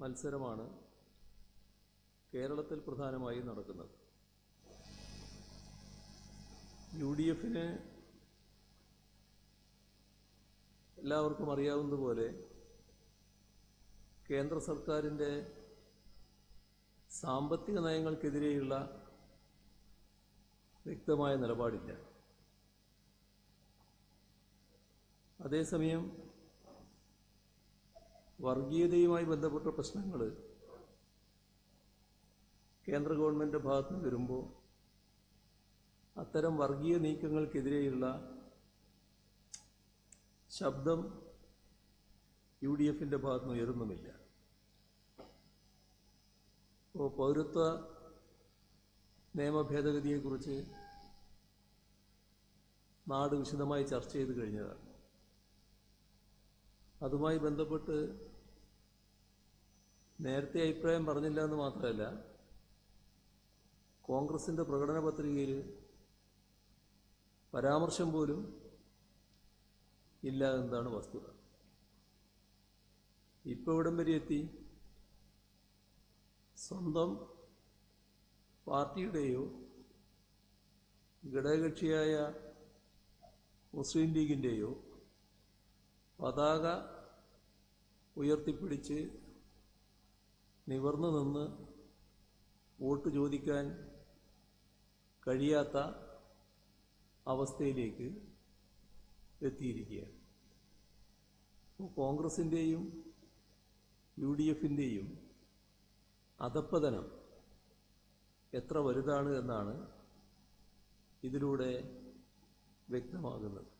മത്സരമാണ് കേരളത്തിൽ പ്രധാനമായും നടക്കുന്നത്. യു ഡി എഫിന് എല്ലാവർക്കും അറിയാവുന്നതുപോലെ കേന്ദ്ര സർക്കാരിന്റെ സാമ്പത്തിക നയങ്ങൾക്കെതിരെയുള്ള വ്യക്തമായ നിലപാടില്ല. അതേസമയം വർഗീയതയുമായി ബന്ധപ്പെട്ട പ്രശ്നങ്ങൾ കേന്ദ്ര ഗവൺമെന്റ് ഭാഗത്ത് നിന്ന് വരുമ്പോൾ അത്തരം വർഗീയ നീക്കങ്ങൾക്കെതിരെയുള്ള ശബ്ദം യു ഡി എഫിന്റെ ഭാഗത്ത് നിന്ന് ഉയരുന്നുമില്ല ഇപ്പോൾ പൗരത്വ നിയമ ഭേദഗതിയെക്കുറിച്ച് നാട് വിശദമായി ചർച്ച ചെയ്ത് കഴിഞ്ഞതാണ്. അതുമായി ബന്ധപ്പെട്ട് നേരത്തെ അഭിപ്രായം പറഞ്ഞില്ല എന്ന് മാത്രമല്ല കോൺഗ്രസിന്റെ പ്രകടന പത്രികയിൽ പരാമർശം പോലും ഇല്ല എന്നതാണ് വസ്തുത. ഇപ്പോൾ ഇവിടം വരെ എത്തി? സ്വന്തം പാർട്ടിയുടെയോ ഘടകകക്ഷിയായ മുസ്ലിം ലീഗിന്റെയോ പതാക ഉയർത്തിപ്പിടിച്ച് നിവർന്നു നിന്ന് വോട്ട് ചോദിക്കാൻ കഴിയാത്ത അവസ്ഥയിലേക്ക് എത്തിയിരിക്കുകയാണ്. കോൺഗ്രസിന്റെയും യു ഡി എഫിന്റെയും അധപ്പതനം എത്ര വലുതാണ് എന്നാണ് ഇതിലൂടെ വ്യക്തമാകുന്നത്.